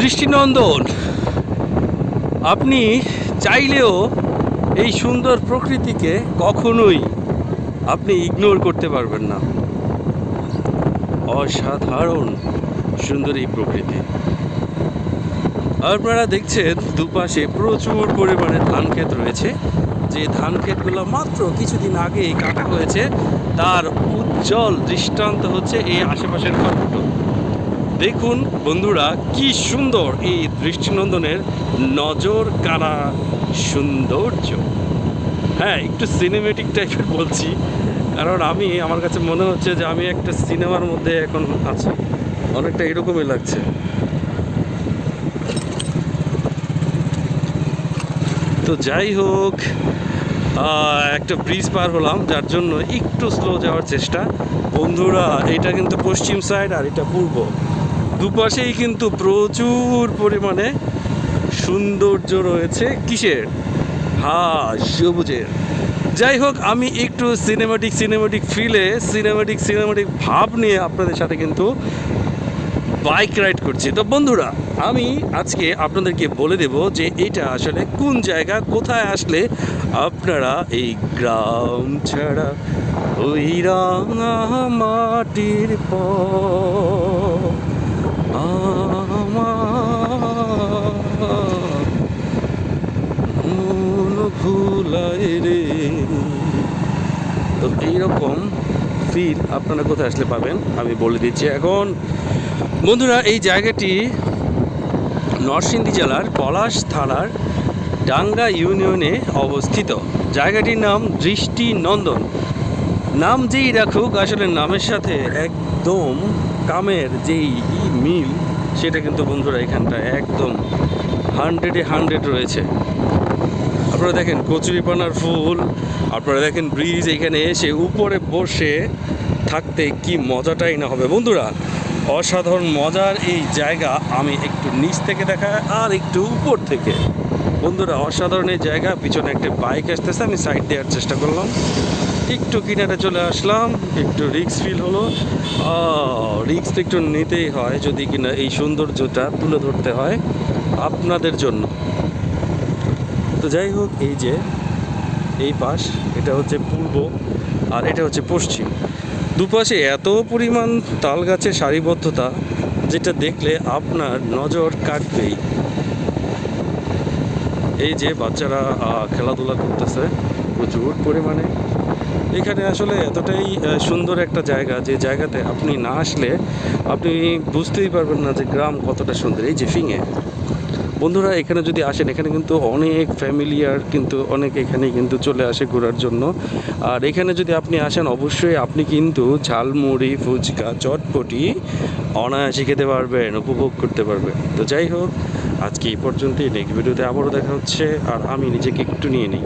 দৃষ্টিনন্দন, আপনি চাইলেও এই সুন্দর প্রকৃতিকে কখনোই আপনি ইগনোর করতে পারবেন না। অসাধারণ সুন্দর এই প্রকৃতি। আপনারা দেখছেন দুপাশে প্রচুর পরিমাণে ধান ক্ষেত রয়েছে। যে ধান ক্ষেতগুলো মাত্র কিছুদিন আগেই কাটা হয়েছে, তার উজ্জ্বল দৃষ্টান্ত হচ্ছে এই আশেপাশের ফটো দেখুন বন্ধুরা, কি সুন্দর এই দৃষ্টিনন্দনের নজর কাড়া সৌন্দর্য। হ্যাঁ একটু সিনেমেটিক টাইপের বলছি, কারণ আমি, আমার কাছে মনে হচ্ছে যে আমি একটা সিনেমার মধ্যে এখন আছি। অনেকটা এরকমই লাগছে। তো যাই হোক একটা ব্রিজ পার হলাম, যার জন্য একটু স্লো যাওয়ার চেষ্টা। বন্ধুরা, এটা কিন্তু পশ্চিম সাইড আর এটা পূর্ব। দুপাশেই কিন্তু প্রচুর পরিমাণে সৌন্দর্য রয়েছে। কিসের? হ্যাঁ সবুজের। যাই হোক, আমি একটু সিনেমাটিক সিনেমাটিক ফিলে সিনেমাটিক সিনেমাটিক ভাব নিয়ে আপনাদের সাথে কিন্তু বাইক রাইড করছি। তো বন্ধুরা, আমি আজকে আপনাদেরকে বলে দেব যে এটা আসলে কোন জায়গা, কোথায় আসলে আপনারা এই গ্রাম ছাড়া ওই রাঙা মাটির পর আমার মন ভুলায় রে। তো এইরকম ফিল আপনারা কোথায় আসলে পাবেন, আমি বলে দিচ্ছি এখন। বন্ধুরা, এই জায়গাটি নরসিংদী জেলার পলাশ থানার ডাঙ্গা ইউনিয়নে অবস্থিত। জায়গাটির নাম দৃষ্টি নন্দন। নাম যেই রাখুক, আসলে নামের সাথে একদম কামের যেই মিল, সেটা কিন্তু বন্ধুরা এখানটা একদম হান্ড্রেডে হান্ড্রেড রয়েছে। আপনারা দেখেন কচুরিপানার ফুল, আপনারা দেখেন ব্রিজ এখানে এসে উপরে বসে থাকতে কি মজাটাই না হবে। বন্ধুরা, অসাধারণ মজার এই জায়গা আমি একটু নিচ থেকে দেখা আর একটু উপর থেকে। বন্ধুরা, অসাধারণ এই জায়গা, পিছনে একটা বাইক আসতেছে, আমি সাইড দেওয়ার চেষ্টা করলাম। একটু কিনারে চলে আসলাম, একটু রিক্স ফিল হলো। রিক্স তো একটু নিতেই হয়, যদি কিনা এই সৌন্দর্যটা তুলে ধরতে হয় আপনাদের জন্য। তো যাই হোক, এই যে, এই পাশ, এটা হচ্ছে পূর্ব আর এটা হচ্ছে পশ্চিম। দুপাশে এত পরিমাণ তাল গাছের সারিবদ্ধতা যেটা দেখলে আপনার নজর কাটবেই। এই যে বাচ্চারা খেলাধুলা করতেছে প্রচুর পরিমাণে। এখানে আসলে এতটাই সুন্দর একটা জায়গা যে জায়গাতে আপনি না আসলে আপনি বুঝতেই পারবেন না যে গ্রাম কতটা সুন্দর। এই যে ফিঙে। বন্ধুরা, এখানে যদি আসেন, এখানে কিন্তু অনেক ফ্যামিলিয়ার কিন্তু অনেক এখানে কিন্তু চলে আসে ঘোরার জন্য। আর এখানে যদি আপনি আসেন, অবশ্যই আপনি কিন্তু ঝালমুড়ি, ফুচকা, চটপটি অনায়াসে খেতে পারবেন, উপভোগ করতে পারবেন। তো যাই হোক, আজকে এই পর্যন্তই। নেক্সট ভিডিওতে আবারও দেখা হচ্ছে। আর আমি নিজেকে একটু নিয়ে নিই।